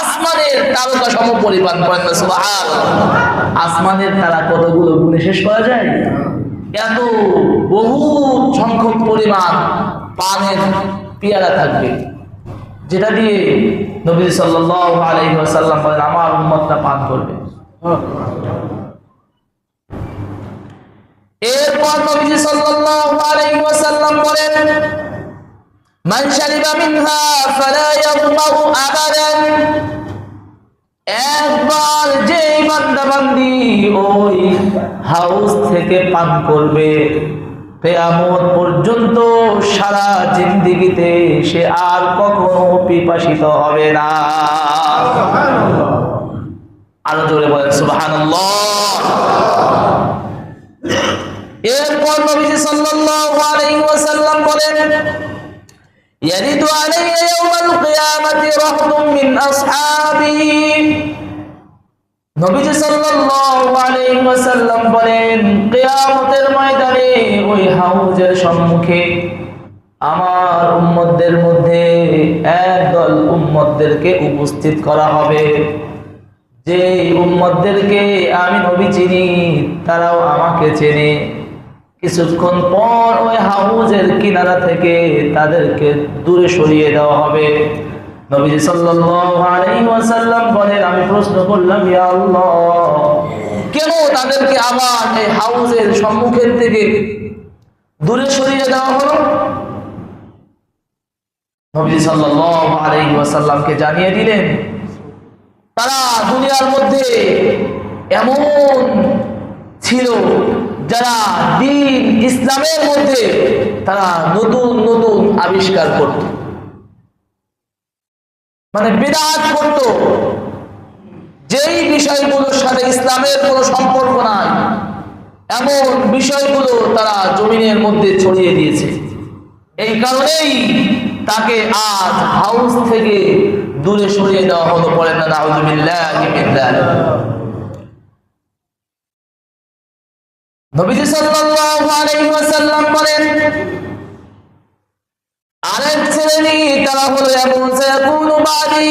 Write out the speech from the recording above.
আসমানের তারকা সম পরিমাণ করেন আসমানের তারা কতগুলো গুণে শেষ করা যায়? এত বহু সংখ্যক পরিমাণ পানের পেয়ালা থাকবে, যেটা দিয়ে নবী সাল্লাল্লাহু আলাইহি ওয়াসাল্লাম বলেন, আমার উম্মতটা পান করবে। এরপর নবীজি সাল্লাল্লাহু আলাইহি ওয়াসাল্লাম বলেন মান শারিবা মিনহা ফালা ইয়াযমাউ আবাদান। একবার যে বান্দা বান্দি ওই হাউস থেকে পান করবে, কেয়ামত পর্যন্ত সারা জিন্দিগিতে সে আর কখনো পিপাসিত হবে না। আরও জোরে বলেন, সুবহানাল্লাহ। এরপর নবীজি সাল্লাল্লাহু আলাইহি ওয়াসাল্লাম বলেন ইয়ারিদু আলাইয়া ইয়াওমাল কিয়ামাতি রাহতুম মিন আসহাবি নবীজি সাল্লাল্লাহু আলাইহি ওয়াসাল্লাম বলেন কিয়ামতের ময়দানে ওই হাউজের সম্মুখে আমার উম্মতদের মধ্যে একদল উম্মতদেরকে উপস্থিত করা হবে। যে উম্মতদেরকে আমি নবী চিনি, তারাও আমাকে চেনে। কিছুক্ষণ পর ওই হাউজের কিনারা থেকে তাদেরকে দূরে সরিয়ে দেওয়া হবে। নবীজি সাল্লাল্লাহু আলাইহি ওয়াসাল্লাম বলেন, আমি প্রশ্ন করলাম কেন তাদেরকে আবার এই হাউজের সম্মুখের থেকে দূরে সরিয়ে দেওয়া হলো? নবীজি সাল্লাল্লাহু আলাইহি ওয়াসাল্লামকে জানিয়ে দিলেন, তারা দুনিয়ার মধ্যে এমন ছিল যারা দিন ইসলামের মধ্যে তারা নতুন নতুন আবিষ্কার করত। মানে বিরাট করত। যেই বিষয়গুলোর সাথে ইসলামের কোনো সম্পর্ক নাই, এমন বিষয়গুলো তারা জমিনের মধ্যে ছড়িয়ে দিয়েছে। এই কারণেই তাকে আজ হাউস থেকে দূরে সরিয়ে দেওয়া হলো, বলেন না নবীজি সাল্লাল্লাহু আলাইহি ওয়াসাল্লাম বলেন আরেক শ্রেণি তারা হলো এমন সায়াকুনু বাদি